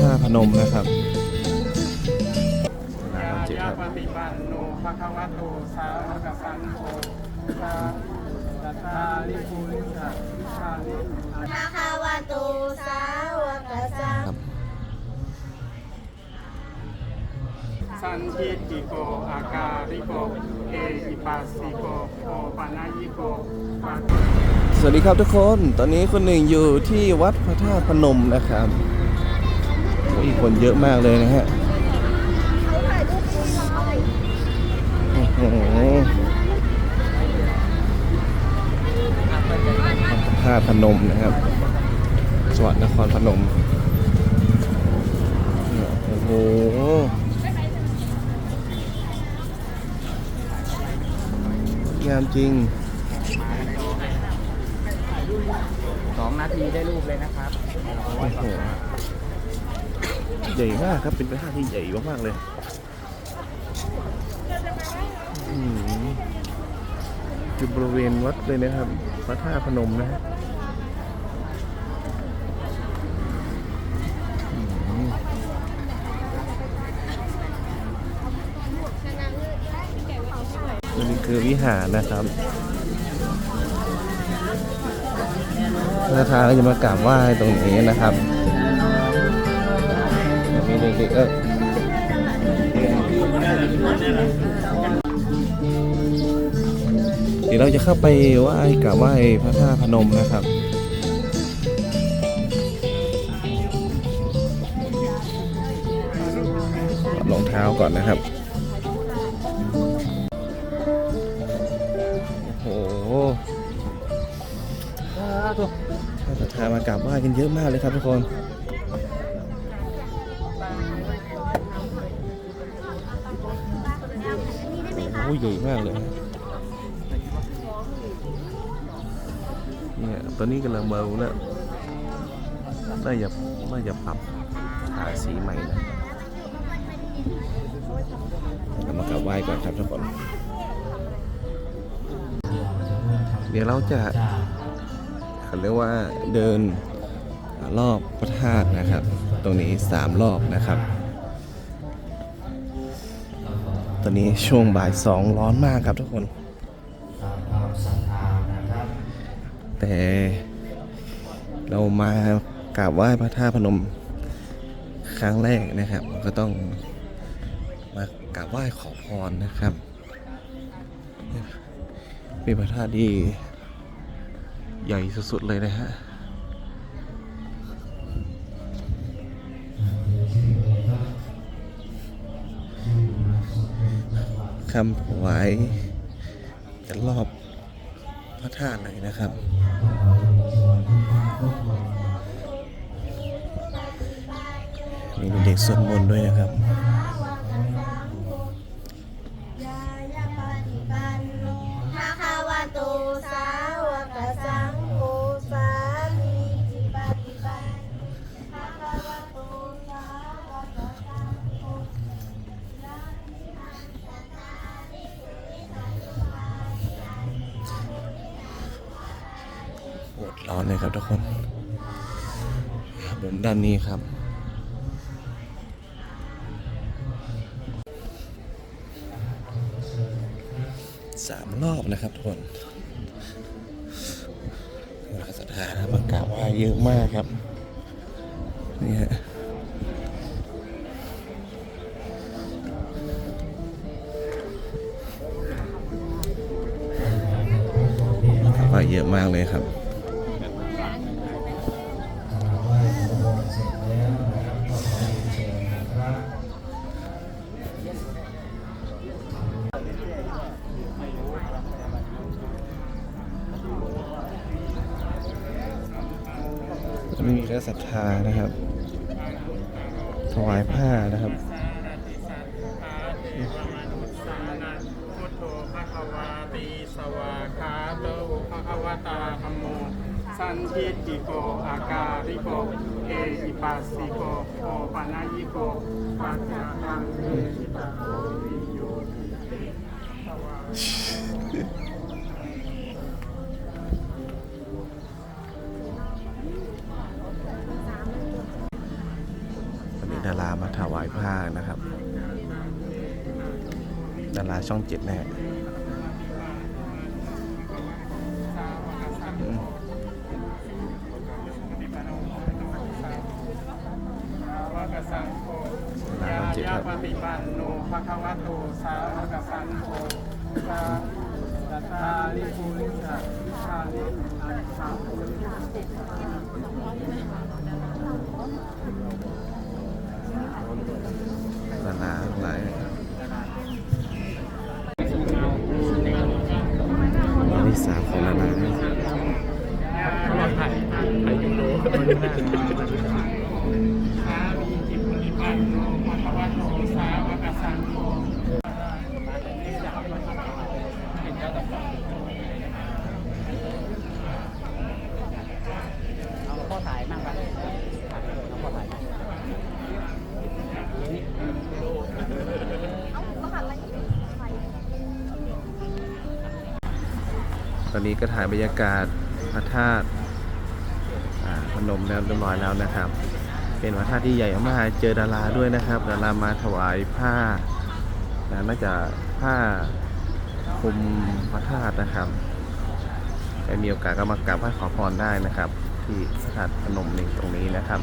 ธาตุพนมนะครับยายาปฏิปันโนภะคะวะโตสาวกสังโฆสาสัทธาลิปุริสะชาลิภะคะวะโตสาวกสังครับสันทิติโกอาการิโกเอหิปัสสิโกโอปานายิโกปัสสวัสดีครับทุกคน ตอนนี้คนหนึ่งอยู่ที่วัดพระธาตุพนมนะครับ โอ้ยคนเยอะมากเลยนะฮะโอ้โหพระธาพนมนะครับจังหวัดนครพนมเนี่ยโอ้โหงามจริงสองนาทีได้รูปเลยนะครับโอ้โห ใหญ่มากครับ เป็นพระธาตุที่ใหญ่มากๆเลยอือยู่บริเวณวัดเลยนะครับ พระธาตุพนมนะฮะนนี้คือวิหารนะครับพระทางก็จะมากราบไหว้ตรงนี้นะครับ มีเด็กๆก็เดี๋ยวเราจะเข้าไปไหว้กราบไหว้พระธาตุพนมนะครับถอดรองเท้าก่อนนะครับโอ้โหท่านประธานมากราบไหว้กันเยอะมากเลยครับทุกคน อ้ใหญ่มากเลยเนี่ยตอนนี้กำลังเบาแล้วน่าจะน่าจะปรับหาสีใหม่นะเรามากราบไหว้ก่อนครับทุกคนเดี๋ยวเราจะเขาเรียกว่าเดินรอบพระธาตุนะครับ ตรงนี้สามรอบนะครับ ตอนนี้ช่วงบ่ายสองร้อนมากครับทุกคน แต่เรามากราบไหว้พระธาตุพนมครั้งแรกนะครับ ก็ต้องมากราบไหว้ขอพรนะครับเป็นพระธาตุที่ใหญ่สุดๆเลยนะฮะ คำถวายจะรอบพระธาตุเลยนะครับ มีเด็กสวดมนต์ด้วยนะครับ อดร้อนเลยครับทุกคนบนด้านนี้ครับ สามรอบนะครับทุกคนรักสถานมากราบไหว้เยอะมากครับ นี่ฮะกราบไหว้เยอะมากเลยครับ แค่ศรัทธานะครับ ถวายผ้านะครับสันทิติโกอาการิโก เอหิปัสสิโกโอปานายิโกปัจจาคังเอหิตโกวิโยติตวาามาถวายผ้านะครับ ดาราช่องเจ็ดนะฮะอืมวกสังโฆยายาปฏิปันโนภะคะวะโต สาวกสังโฆสาสัทธาลิปุริสะวิชาลิอันสา ดาราหลายอันนี้สามของดารานะ ถ่ายถ่ายยูโร สามีจิปุริปันโนภะคะวะโตสาวกสังโฆเอาพ่อถ่ายนั่งไปเอาพ่อถ่ายตอนนี้ก็ถ่ายบรรยากาศพระธาตุ พนมแล้วเรียบร้อยแล้วนะครับ เป็นพระธาตุที่ใหญ่มากเจอดาราด้วยนะครับดารามาถวายผ้านะน่าจะผ้าคลุมพระธาตุนะครับใครมีโอกาสก็มากราบไหว้ขอพรได้นะครับ ที่พระธาตุพนมนี่ตรงนี้นะครับ